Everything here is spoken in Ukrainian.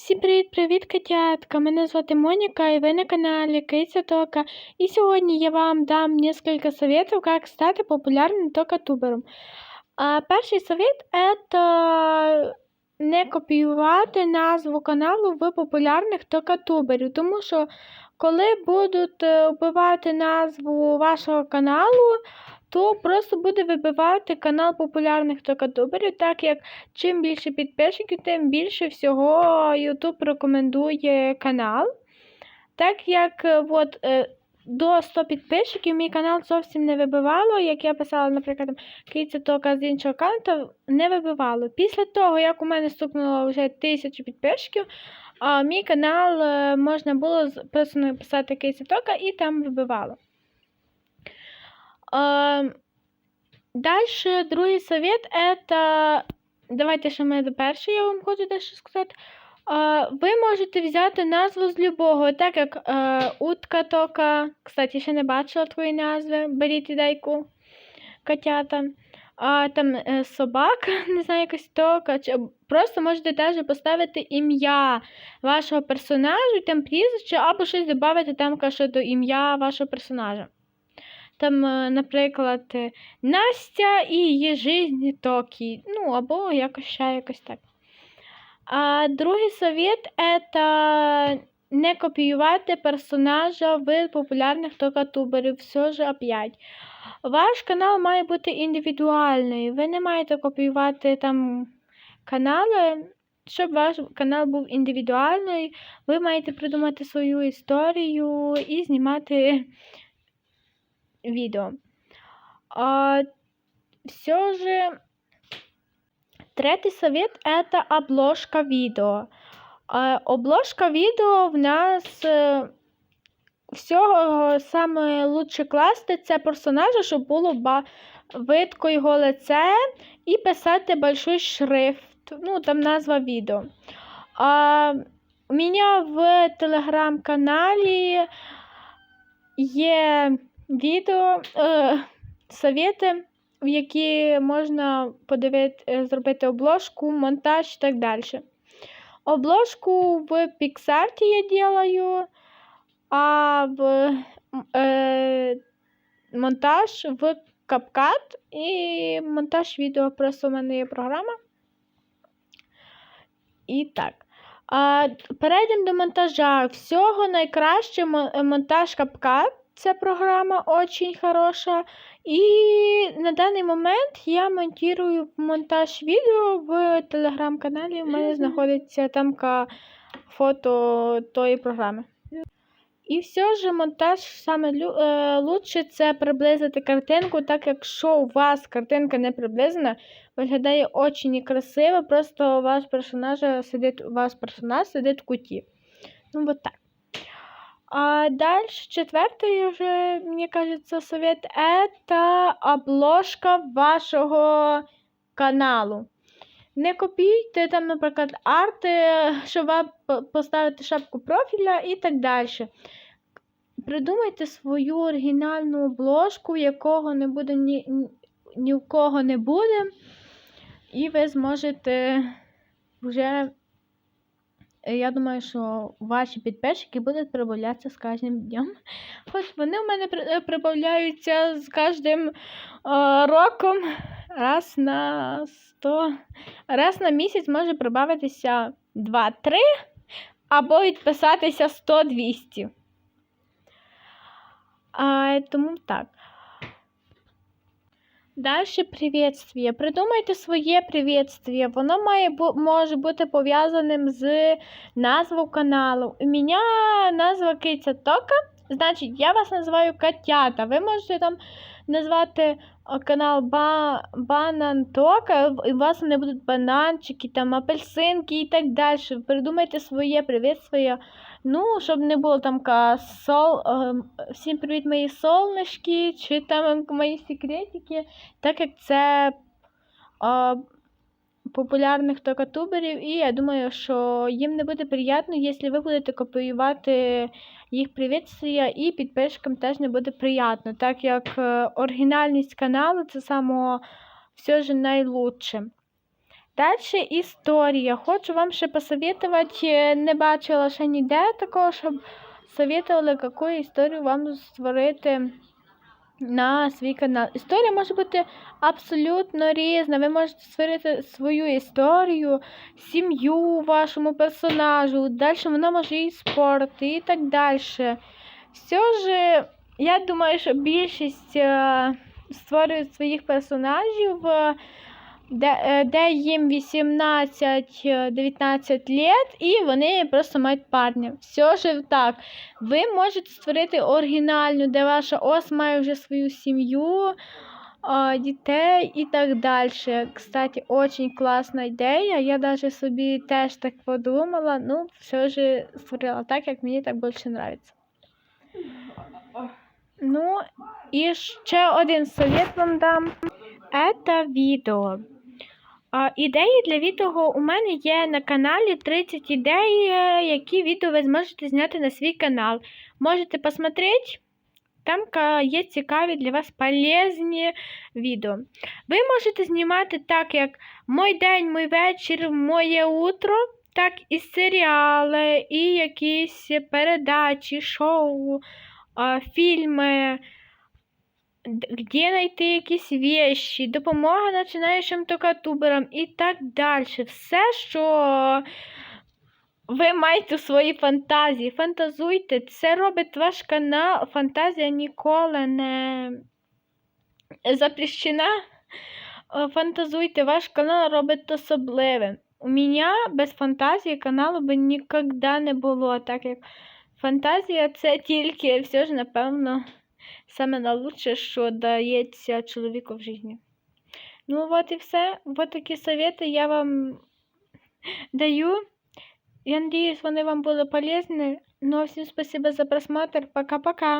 Всім привіт-привіт, котятка! Мене звати Моніка, і ви на каналі Киця Тока. І сьогодні я вам дам несколько советов, как стати популярним токатубером. А, перший совет – це не копіювати назву каналу в популярних токатуберів, тому що коли будуть е, вбивати назву вашого каналу, то просто буде вибивати канал популярних токатуберів, так як чим більше підписчиків, тим більше всього YouTube рекомендує канал. Так як е, от, е, до 100 підписчиків мій канал зовсім не вибивало, як я писала, наприклад, Киця Тока з іншого аккаунту, не вибивало. Після того, як у мене стукнуло вже тисячу підписчиків, мій канал е, можна було просто написати Киця Тока і там вибивало. Дальше другий совет это. Давайте ще ми до першого, я вам хочу дещо сказати. Ви можете взяти назву з любого, так як е, утка тока. Кстати, ще не бачила твої назви. Беріть ідейку, котята. А, там е, собака, не знаю, якась тока. Чи, просто можете теж поставити ім'я вашого персонажу, там прізвище, або щось додати там каже, до ім'я вашого персонажа. Там, е, наприклад, е, Настя і її жизнь Токі. Ну, або якось ще якось так. А другий совет это не копіювати персонажа в популярних токатуберів. Все ж опять. Ваш канал має бути індивідуальний. Ви не маєте копіювати там канали. Щоб ваш канал був індивідуальний, ви маєте придумати свою історію і знімати відео. А, все же третий совет это обложка видео. А, обложка відео в нас е, всього саме лучше класти це персонажа, щоб було ба- видко його лице і писати большой шрифт. Ну, там назва відео. А, у мене в телеграм-каналі є відео, е, совети, в які можна подивити, е, зробити обложку, монтаж і так далі. Обложку в PixArt я делаю, а в е, монтаж в CapCut і монтаж відео просто в мене є програма. І так. Перейдемо до монтажа. Всього найкраще монтаж CapCut. Ця програма очень хороша. І на даний момент я монтую монтаж відео в телеграм-каналі. У мене знаходиться там ка- фото тої програми. І все ж монтаж саме е, лучше це приблизити картинку, так якщо у вас картинка не приблизена, виглядає дуже некрасиво, просто ваш персонаж сидить, у вас персонаж сидить в куті. Ну, вот так. А дальше четвертый уже, мне кажется, совет это обложка вашого каналу. Не копійте там, наприклад, арти, щоб вам поставити шапку профіля і так далі. Придумайте свою оригінальну обложку, якого не буде ні, ні, в кого не буде, і ви зможете вже Я думаю, що ваші підписчики будуть прибавлятися з кожним днем. Хоч вони в мене е, прибавляються з кожним е, роком раз на 100. Раз на місяць може прибавитися 2-3 або відписатися 100-200. А, тому так. Дальше приветствие. Придумайте своє приветствие. Воно має може бути пов'язаним з назвою каналу. У мене назва Киця Тока. Значить, я вас називаю Котята. Ви можете там назвати канал ба- Банан Тока, і у вас вони будуть бананчики, там апельсинки і так далі. Придумайте своє привіт своє. Ну, щоб не було там сол, всім привіт, мої солнышки, чи там мої секретики, так як це популярних токатуберів, і я думаю, що їм не буде приємно, якщо ви будете копіювати їх привітствия, і підписчикам теж не буде приємно, так як е, оригінальність каналу це само все ж найлучше. Далі історія. Хочу вам ще посоветувати, не бачила ще ніде такого, щоб советували, яку історію вам створити на свій канал. Історія може бути абсолютно різна. Ви можете створити свою історію, сім'ю вашому персонажу, далі вона може і спорт, і так далі. Все ж, я думаю, що більшість е, створюють своїх персонажів, е, де, е, де їм 18-19 лет, і вони просто мають парня. Все ж так. Ви можете створити оригінальну, де ваша ос має вже свою сім'ю, дітей і так далі. Кстати, очень класна ідея. Я навіть собі теж так подумала. Ну, все ж створила так, як мені так більше подобається. Ну, і ще один совет вам дам. Это відео. А, ідеї для відео у мене є на каналі 30 ідей, е, які відео ви зможете зняти на свій канал. Можете посмотрети. Там є цікаві для вас полезні відео. Ви можете знімати так, як Мой день, мой вечір, моє утро, так і серіали, і якісь передачі, шоу, фільми, д- де знайти якісь вещі, допомога починаючим токатуберам і так далі. Все, що ви маєте у своїй фантазії. Фантазуйте, це робить ваш канал. Фантазія ніколи не запрещена. Е, Фантазуйте, ваш канал робить особливим. У мене без фантазії каналу би ніколи не було, так як фантазія це тільки все ж, напевно, саме найкраще, що дається чоловіку в житті. Ну, от і все. Ось такі совети я вам даю. Я надеюсь, вони вам були полезні. Ну, всім спасибо за просмотр. Пока-пока.